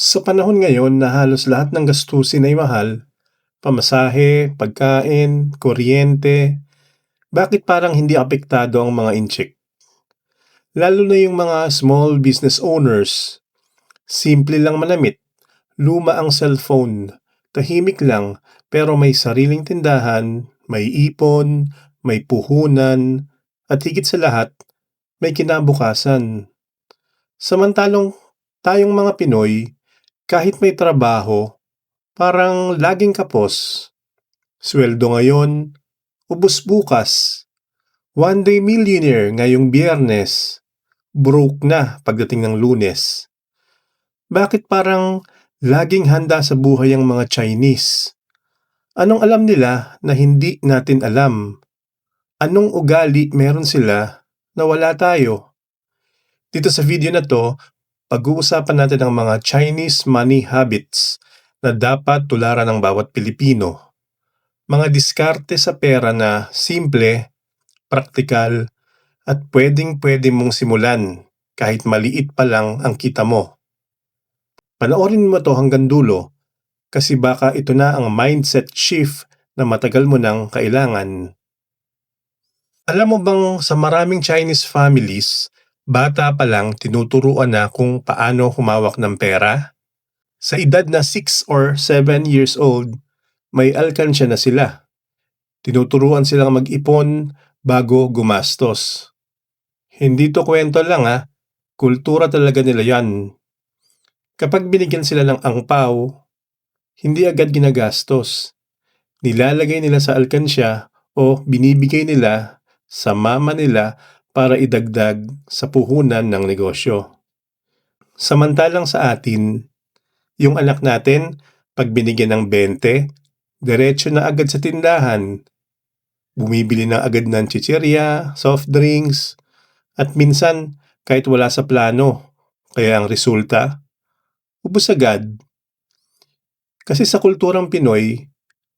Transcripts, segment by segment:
Sa panahon ngayon na halos lahat ng gastusin ay mahal, pamasahe, pagkain, kuryente, bakit parang hindi apektado ang mga incheck? Lalo na yung mga small business owners. Simple lang manamit, luma ang cellphone, tahimik lang pero may sariling tindahan, may ipon, may puhunan, at higit sa lahat, may kinabukasan. Samantalong tayong mga Pinoy, kahit may trabaho, parang laging kapos. Sweldo ngayon, ubos bukas. One day millionaire ngayong biyernes. Broke na pagdating ng lunes. Bakit parang laging handa sa buhay ang mga Chinese? Anong alam nila na hindi natin alam? Anong ugali meron sila na wala tayo? Dito sa video na to, pag-uusapan natin ang mga Chinese money habits na dapat tularan ng bawat Pilipino. Mga diskarte sa pera na simple, praktikal, at pwedeng-pwede mong simulan kahit maliit pa lang ang kita mo. Panoorin mo to hanggang dulo kasi baka ito na ang mindset shift na matagal mo nang kailangan. Alam mo bang sa maraming Chinese families, bata pa lang tinuturuan na kung paano humawak ng pera? Sa edad na 6 or 7 years old, may alkansya na sila. Tinuturuan silang mag-ipon bago gumastos. Hindi to kwento lang ha, kultura talaga nila yan. Kapag binigyan sila ng angpaw, hindi agad ginagastos. Nilalagay nila sa alkansya o binibigay nila sa mama nila para idagdag sa puhunan ng negosyo. Samantalang sa atin, yung anak natin, pag binigyan ng 20, diretso na agad sa tindahan. Bumibili na agad ng chichirya, soft drinks, at minsan kahit wala sa plano. Kaya ang resulta, ubos agad. Kasi sa kulturang Pinoy,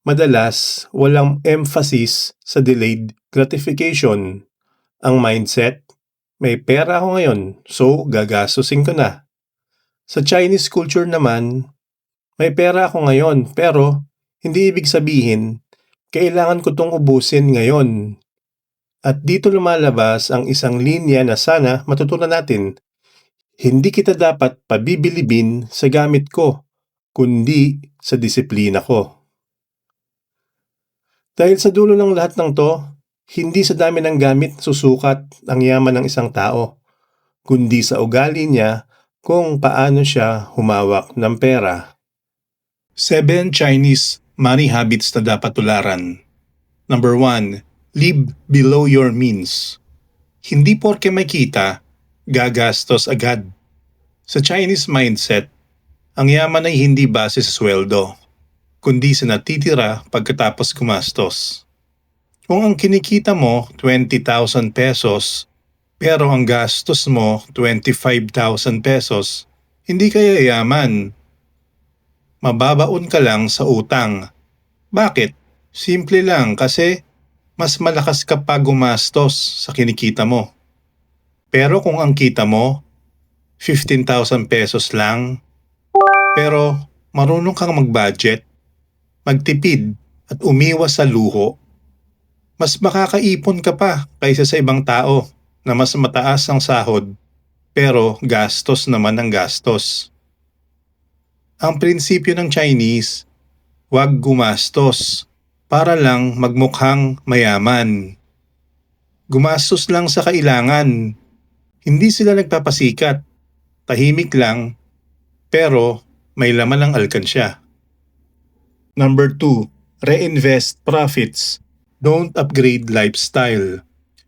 madalas walang emphasis sa delayed gratification. Ang mindset, may pera ako ngayon, so gagastusin ko na. Sa Chinese culture naman, may pera ako ngayon pero hindi ibig sabihin kailangan ko tong ubusin ngayon. At dito lumalabas ang isang linya na sana matutunan natin. Hindi kita dapat pabibilibin sa gamit ko, kundi sa disiplina ko. Dahil sa dulo ng lahat ng to, hindi sa dami ng gamit susukat ang yaman ng isang tao, kundi sa ugali niya kung paano siya humawak ng pera. 7 Chinese money habits na dapat tularan. Number 1. Live below your means. Hindi porke may kita, gagastos agad. Sa Chinese mindset, ang yaman ay hindi base sa sweldo, kundi sa natitira pagkatapos gumastos. Kung ang kinikita mo 20,000 pesos, pero ang gastos mo 25,000 pesos, hindi kaya yaman. Mababaon ka lang sa utang. Bakit? Simple lang kasi mas malakas ka pa gumastos sa kinikita mo. Pero kung ang kita mo 15,000 pesos lang, pero marunong kang mag-budget, magtipid at umiwas sa luho, mas makakaipon ka pa kaysa sa ibang tao na mas mataas ang sahod pero gastos naman ang gastos. Ang prinsipyo ng Chinese, huwag gumastos para lang magmukhang mayaman. Gumastos lang sa kailangan. Hindi sila nagpapasikat. Tahimik lang, pero may laman ang alkansya. Number 2. Reinvest profits. Don't upgrade lifestyle.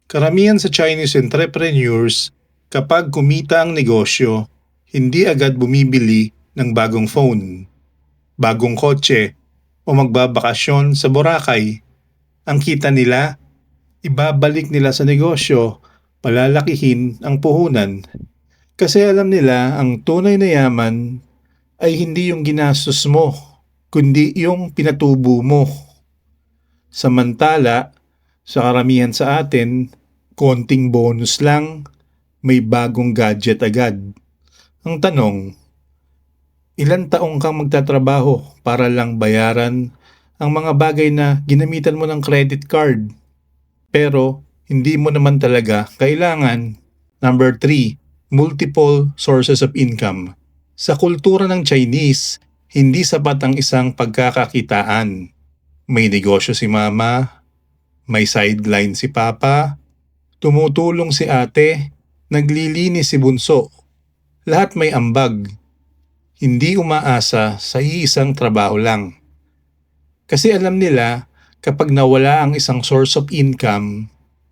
Karamihan sa Chinese entrepreneurs, kapag kumita ang negosyo, hindi agad bumibili ng bagong phone, bagong kotse, o magbabakasyon sa Boracay. Ang kita nila, ibabalik nila sa negosyo, palalakihin ang puhunan. Kasi alam nila ang tunay na yaman ay hindi yung ginastos mo, kundi yung pinatubo mo. Samantala, sa karamihan sa atin, konting bonus lang, may bagong gadget agad. Ang tanong, Ilan taong kang magtatrabaho para lang bayaran ang mga bagay na ginamitan mo ng credit card pero hindi mo naman talaga kailangan. Number 3, multiple sources of income. Sa kultura ng Chinese, hindi sapat ang isang pagkakakitaan. May negosyo si mama, may sideline si papa, tumutulong si ate, naglilinis si bunso. Lahat may ambag. Hindi umaasa sa iisang trabaho lang. Kasi alam nila kapag nawala ang isang source of income,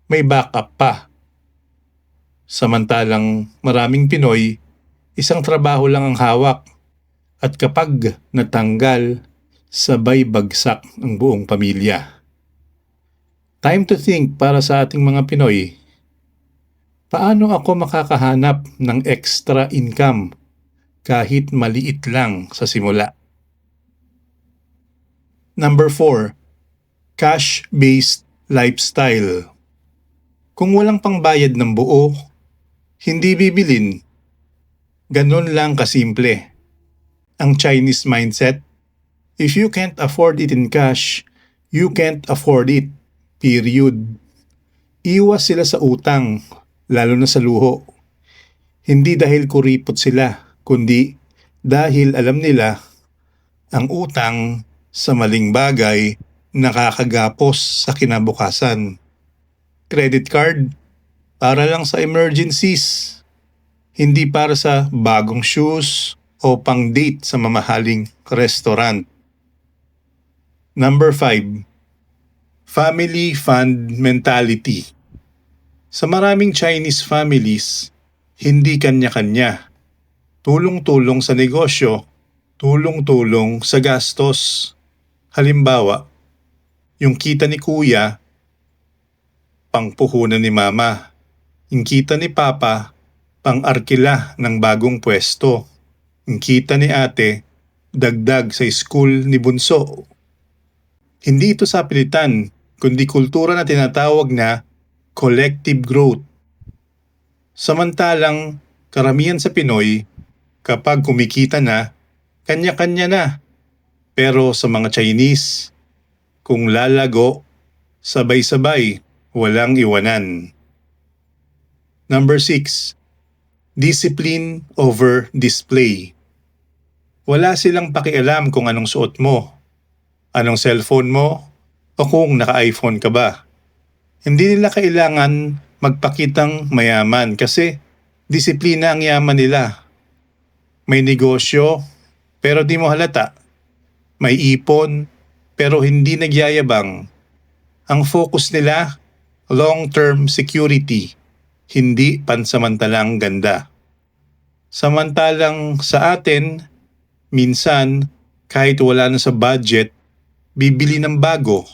may backup pa. Samantalang maraming Pinoy, isang trabaho lang ang hawak at kapag natanggal, sabay bagsak ang buong pamilya. Time to think para sa ating mga Pinoy. Paano ako makakahanap ng extra income kahit maliit lang sa simula? Number 4. Cash-based lifestyle. Kung walang pangbayad ng buo, hindi bibilin. Ganun lang kasimple. Ang Chinese mindset, if you can't afford it in cash, you can't afford it. Period. Iwas sila sa utang, lalo na sa luho. Hindi dahil kuripot sila, kundi dahil alam nila ang utang sa maling bagay nakakagapos sa kinabukasan. Credit card, para lang sa emergencies. Hindi para sa bagong shoes o pang date sa mamahaling restaurant. Number 5. Family Fund Mentality. Sa maraming Chinese families, hindi kanya-kanya. Tulong-tulong sa negosyo, tulong-tulong sa gastos. Halimbawa, yung kita ni kuya, pangpuhunan ni mama. Yung kita ni papa, pang-arkila ng bagong pwesto. Yung kita ni ate, dagdag sa school ni bunso. Hindi ito sa pilitan, kundi kultura na tinatawag na collective growth. Samantalang karamihan sa Pinoy, kapag kumikita na, kanya-kanya na. Pero sa mga Chinese, kung lalago, sabay-sabay, walang iwanan. Number 6. Discipline over display. Wala silang pakialam kung anong suot mo, anong cellphone mo, o kung naka-iPhone ka ba. Hindi nila kailangan magpakitang mayaman kasi disiplina ang yaman nila. May negosyo, pero di mo halata. May ipon, pero hindi nagyayabang. Ang focus nila, long-term security, hindi pansamantalang ganda. Samantalang sa atin, minsan, kahit wala na sa budget, bibili ng bago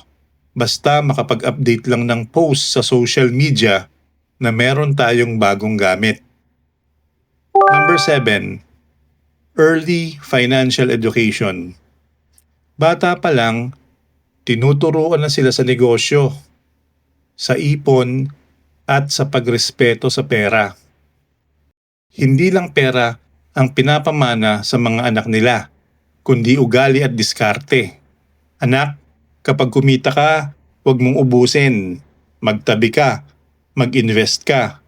basta makapag-update lang ng post sa social media na meron tayong bagong gamit. Number 7. Early Financial Education. Bata pa lang, tinuturuan na sila sa negosyo, sa ipon, at sa pagrespeto sa pera. Hindi lang pera ang pinapamana sa mga anak nila, kundi ugali at diskarte. Anak, kapag kumita ka, huwag mong ubusin. Magtabi ka, mag-invest ka.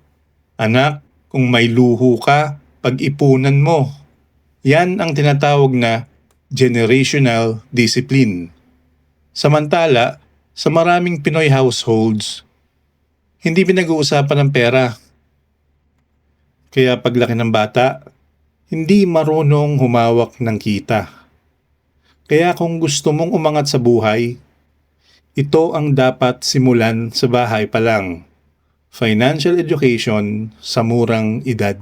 Anak, kung may luho ka, pag-ipunan mo. Yan ang tinatawag na generational discipline. Samantala, sa maraming Pinoy households, hindi pinag-uusapan ng pera. Kaya paglaki ng bata, hindi marunong humawak ng kita. Kaya kung gusto mong umangat sa buhay, ito ang dapat simulan sa bahay pa lang. Financial education sa murang edad.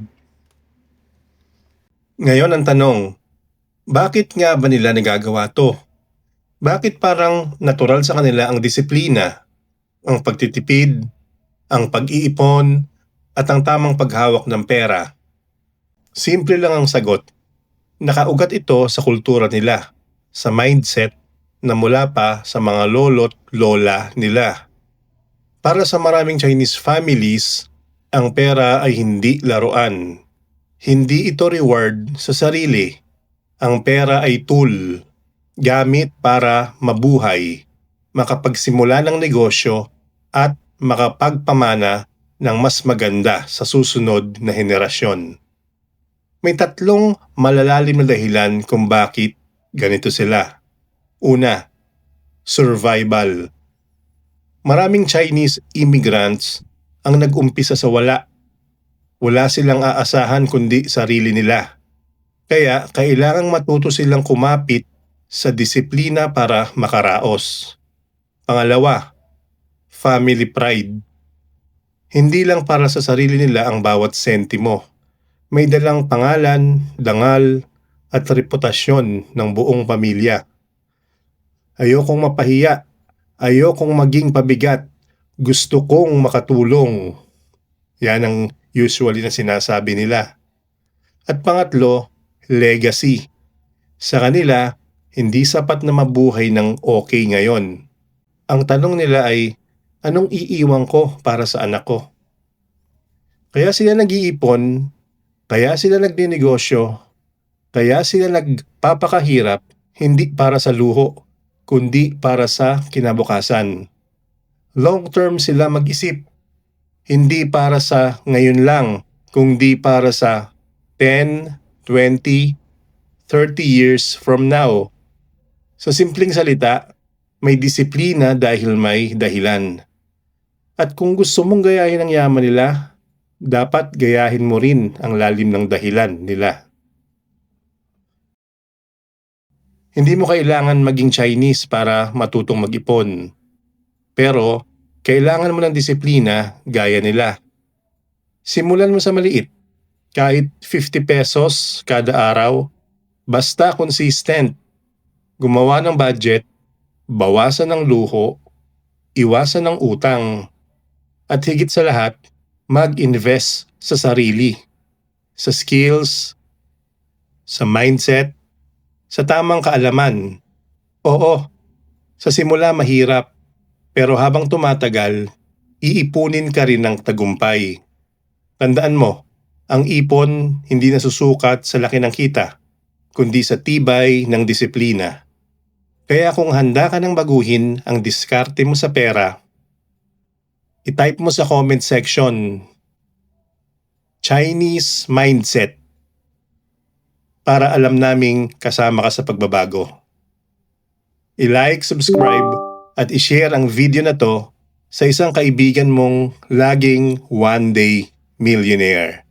Ngayon ang tanong, bakit nga ba nila nagagawa to? Bakit parang natural sa kanila ang disiplina, ang pagtitipid, ang pag-iipon, at ang tamang paghawak ng pera? Simple lang ang sagot. Nakaugat ito sa kultura nila, sa mindset na mula pa sa mga lolo't lola nila. Para sa maraming Chinese families, ang pera ay hindi laruan. Hindi ito reward sa sarili. Ang pera ay tool, gamit para mabuhay, makapagsimula ng negosyo at makapagpamana ng mas maganda sa susunod na henerasyon. May tatlong malalalim na dahilan kung bakit ganito sila. Una, survival. Maraming Chinese immigrants ang nag-umpisa sa wala. Wala silang aasahan kundi sarili nila. Kaya kailangang matuto silang kumapit sa disiplina para makaraos. Pangalawa, family pride. Hindi lang para sa sarili nila ang bawat sentimo. May dalang pangalan, dangal, at reputasyon ng buong pamilya. Ayokong mapahiya. Ayokong maging pabigat. Gusto kong makatulong. Yan ang usually na sinasabi nila. At pangatlo, legacy. Sa kanila, hindi sapat na mabuhay ng okay ngayon. Ang tanong nila ay, anong iiwan ko para sa anak ko? Kaya sila nag-iipon, kaya sila nagninegosyo, kaya sila nagpapakahirap hindi para sa luho, kundi para sa kinabukasan. Long term sila mag-isip, hindi para sa ngayon lang, kundi para sa 10, 20, 30 years from now. Sa simpleng salita, may disiplina dahil may dahilan. At kung gusto mong gayahin ang yaman nila, dapat gayahin mo rin ang lalim ng dahilan nila. Hindi mo kailangan maging Chinese para matutong mag-ipon. Pero, kailangan mo ng disiplina gaya nila. Simulan mo sa maliit. Kahit 50 pesos kada araw, basta consistent. Gumawa ng budget, bawasan ng luho, iwasan ng utang, at higit sa lahat, mag-invest sa sarili, sa skills, sa mindset, sa tamang kaalaman. Oo, sa simula mahirap, pero habang tumatagal, iipunin ka rin ng tagumpay. Tandaan mo, ang ipon hindi nasusukat sa laki ng kita, kundi sa tibay ng disiplina. Kaya kung handa ka ng baguhin ang diskarte mo sa pera, i-type mo sa comment section Chinese Mindset para alam naming kasama ka sa pagbabago. I-like, subscribe, at i-share ang video na to sa isang kaibigan mong laging one day millionaire.